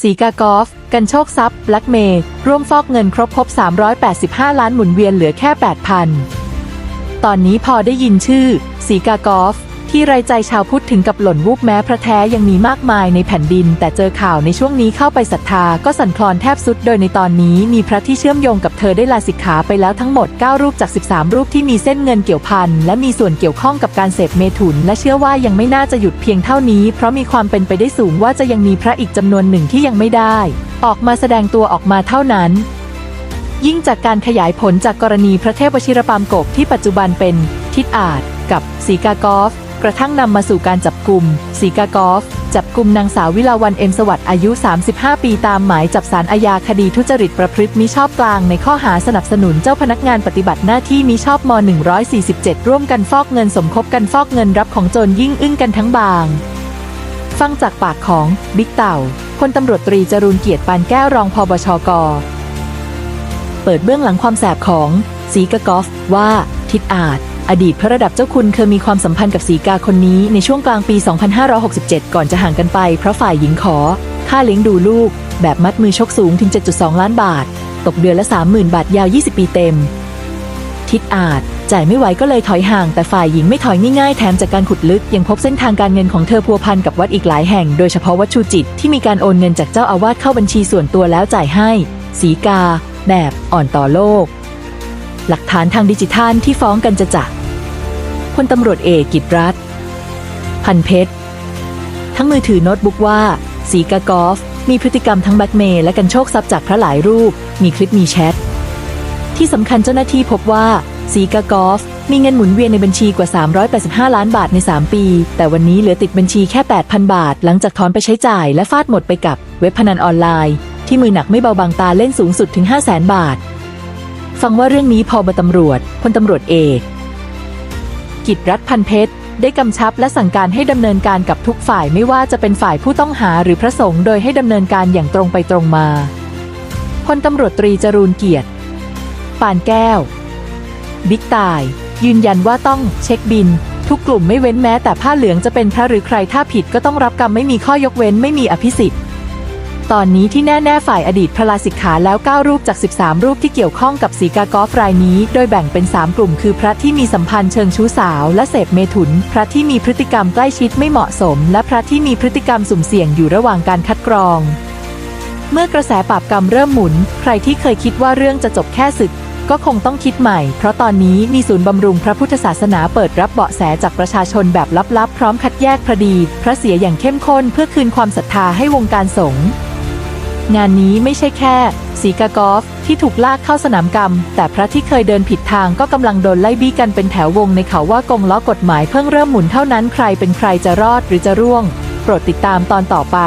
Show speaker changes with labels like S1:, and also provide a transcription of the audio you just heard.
S1: สีกากอล์ฟกันโชคทรัพย์แบล็กเมย์ร่วมฟอกเงินครบครบ 385 ล้านหมุนเวียนเหลือแค่ 8,000 ตอนนี้พอได้ยินชื่อ สีกากอล์ฟ ที่ไรใจชาวพุทธถึงกับหล่นวูบแม้พระแท้ยังมีมากมายในแผ่นดิน แต่เจอข่าวในช่วงนี้เข้าไปศรัทธาก็สั่นคลอนแทบสุดโดยในตอนนี้มีพระที่เชื่อมโยงกับเธอได้ลาสิกขาไปแล้วทั้งหมด 9 รูปจาก 13 รูปที่มีเส้นเงินเกี่ยวพันและมีส่วนเกี่ยวข้องกับการเสพเมถุน และเชื่อว่ายังไม่น่าจะหยุดเพียงเท่านี้ เพราะมีความเป็นไปได้สูงว่าจะยังมีพระอีกจำนวนหนึ่งที่ยังไม่ได้ ออกมาแสดงตัวออกมาเท่านั้นยิ่งจากการขยายผลจากกรณีพระเทพวชิรปามกบที่ปัจจุบันเป็นทิดอาจกับสีกากอฟ กระทั่งนำมาสู่การจับกลุ่มสีกากอฟ จับกลุ่มนางสาววิลาวันเอ็มสวัสดิ์อายุ 35 ปีตามหมายจับสารอาญาคดีทุจริตประพฤติมิชอบกลางในข้อหาสนับสนุนเจ้าพนักงานปฏิบัติหน้าที่มิชอบม 147 ร่วมกันฟอกเงินสมคบกันฟอกเงินรับของโจรยิ่งอึ้งกันทั้งบาง ฟังจากปากของบิ๊กเต่าพลตำรวจตรีจรูนเกียรติปานแก้วรองพบชก เปิดเบื้องหลังความแสบของสีกากอฟว่าทิดอาจ อดีตพระระดับเจ้าคุณเคยมีความสัมพันธ์กับสีกาคนนี้ในช่วงกลางปี 2567 ก่อนจะห่างกันไปเพราะฝ่ายหญิงขอ ค่าเลี้ยงดูลูก แบบมัดมือชกสูงถึง 7.2 ล้านบาท ตกเดือนละ 30,000 บาทยาว 20 ปีเต็ม ทิดอาจ จ่ายไม่ไหวก็เลยถอยห่าง แต่ฝ่ายหญิงไม่ถอยง่ายๆ แถมจากการขุดลึก ยังพบเส้นทางการเงินของเธอพัวพันกับวัดอีกหลายแห่ง โดยเฉพาะวัดชูจิตที่มีการโอนเงินจากเจ้าอาวาสเข้าบัญชีส่วนตัวแล้วจ่ายให้ สีกา แบบอ่อนต่อโลก หลักฐานทางดิจิทัลที่ฟ้องกันจะจัก ลตำรวจเอกกิตรัฐพันเพชร ทั้งมือถือโน้ตบุ๊กว่า สีกากอฟ มีพฤติกรรมทั้งแบ็กเมย์และกันโชคทรัพย์จากพระหลายรูป มีคลิปมีแชท ที่สำคัญเจ้าหน้าที่พบว่า สีกากอฟ มีเงินหมุนเวียนในบัญชีกว่า 385 ล้านบาทใน 3 ปี แต่วันนี้เหลือติดบัญชีแค่ 8,000 บาท หลังจากถอนไปใช้จ่ายและฟาดหมดไปกับเว็บพนันออนไลน์ ที่มือหนักไม่เบาบางตาเล่นสูงสุดถึง 500,000 บาท ฟังว่าเรื่องนี้พอบตำรวจพลตำรวจเอก กิจรัฐพันเพชรได้กำชับและสั่งการให้ดำเนินการกับทุกฝ่ายไม่ว่าจะเป็นฝ่ายผู้ต้องหาหรือพระสงฆ์โดยให้ดำเนินการอย่างตรงไปตรงมาพลตำรวจตรีจรูนเกียรติปานแก้ว บิ๊กตาย ยืนยันว่าต้องเช็คบิน ทุกกลุ่มไม่เว้นแม้แต่ผ้าเหลืองจะเป็นพระหรือใครถ้าผิดก็ต้องรับกรรมไม่มีข้อยกเว้นไม่มีอภิสิทธิ์ ตอนนี้ที่แน่ ๆ ฝ่ายอดีตพระลาสิกขาแล้ว 9 รูปจาก 13 รูปที่เกี่ยวข้องกับสีกากอฟรายนี้ โดยแบ่งเป็น 3 กลุ่ม คือพระที่มีสัมพันธ์เชิงชู้สาว และเสพเมถุน พระที่มีพฤติกรรมใกล้ชิดไม่เหมาะสม และพระที่มีพฤติกรรมสุ่มเสี่ยงอยู่ระหว่างการคัดกรอง เมื่อกระแสปราบกรรมเริ่มหมุน ใครที่เคยคิดว่าเรื่องจะจบแค่ศึก ก็คงต้องคิดใหม่ เพราะตอนนี้มีศูนย์บำรุงพระพุทธศาสนาเปิดรับเบาะแสจากประชาชนแบบลับๆ พร้อมคัดแยกพระดี พระเสียอย่างเข้มข้นเพื่อคืนความศรัทธาให้วงการสงฆ์ งานนี้ไม่ใช่แค่ สีกากอฟที่ถูกลากเข้าสนามกรรม แต่พระที่เคยเดินผิดทางก็กำลังโดนไล่บี้กันเป็นแถววงในเขาว่ากงล้อกฎหมายเพิ่งเริ่มหมุนเท่านั้นใครเป็นใครจะรอดหรือจะร่วง โปรดติดตามตอนต่อไป